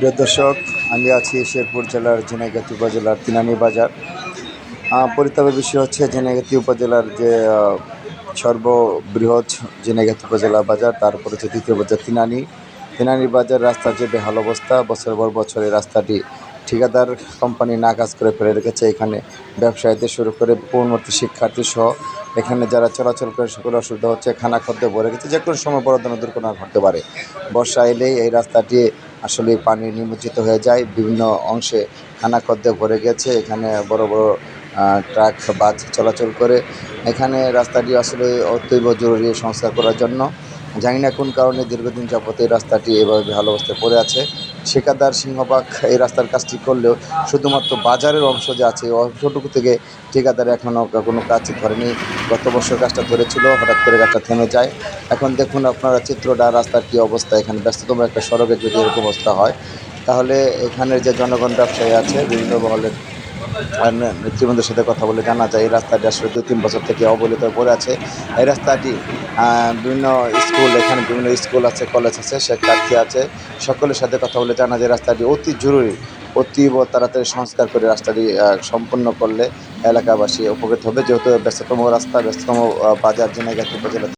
প্রিয় দর্শক, আমি আছি শেরপুর জেলার ঝিনাইগাতি উপজেলার তিনানি বাজার। পরিতাপের বিষয় হচ্ছে ঝিনাইগাতি উপজেলার যে সর্ববৃহৎ ঝিনাইগাতি উপজেলা বাজার তারপরে হচ্ছে দ্বিতীয় বাজার তিনানি। তিনানি বাজার রাস্তার যে বেহাল অবস্থা বছর পর বছর এই রাস্তাটি ঠিকাদার কোম্পানি না কাজ করে ফেলে রেখেছে। এখানে ব্যবসায়ীদের শুরু করে পূর্ণবর্তী শিক্ষার্থী সহ এখানে যারা চলাচল করে সকলে অসুবিধা হচ্ছে খানা খাদ্য ভরে গেছে। যে কোনো সময় বড় ধরনের দুর্ঘটনা ঘটতে পারে। বর্ষা এলেই এই রাস্তাটি আসলে পানি নিমজ্জিত হয়ে যায়। বিভিন্ন অংশে খানা খাদ্য ভরে গেছে। এখানে বড় বড় ট্রাক বাস চলাচল করে। এখানে রাস্তাটি আসলে অতীব জরুরি সংস্কার করার জন্য। জানি না কোন কারণে দীর্ঘদিন যাবত এই রাস্তাটি এভাবে ভালো অবস্থায় পড়ে আছে। ঠিকাদার সিংহবাগ এই রাস্তার কাজটি করলেও শুধুমাত্র বাজারের অংশ যে আছে অংশটুকু থেকে ঠিকাদার এখনও কোনো কাজ ধরেনি। গত বছর কাজটা ধরেছিল, হঠাৎ করে কাজটা থেমে যায়। এখন দেখুন আপনারা চিত্রটা, রাস্তার কী অবস্থা, এখানে ব্যস্ততম একটা সড়কে যদি এরকম অবস্থা হয়, তাহলে এখানের যে জনগণ ব্যবসায়ী আছে, বিভিন্ন মহলের নেতৃবৃন্দের সাথে কথা বলে জানা যায়, এই রাস্তাটি আসলে দু তিন বছর থেকে অবহেলিত পড়ে আছে। এই রাস্তাটি বিভিন্ন স্কুল, এখানে বিভিন্ন স্কুল আছে, কলেজ আছে শিক্ষার্থী আছে। সকলের সাথে কথা বলে জানা যায়, রাস্তাটি অতি জরুরি অতীব তাড়াতাড়ি সংস্কার করে রাস্তাটি সম্পন্ন করলে এলাকাবাসী উপকৃত হবে। যেহেতু ব্যস্ততম রাস্তা, ব্যস্ততম বাজার জেনে উপজেলা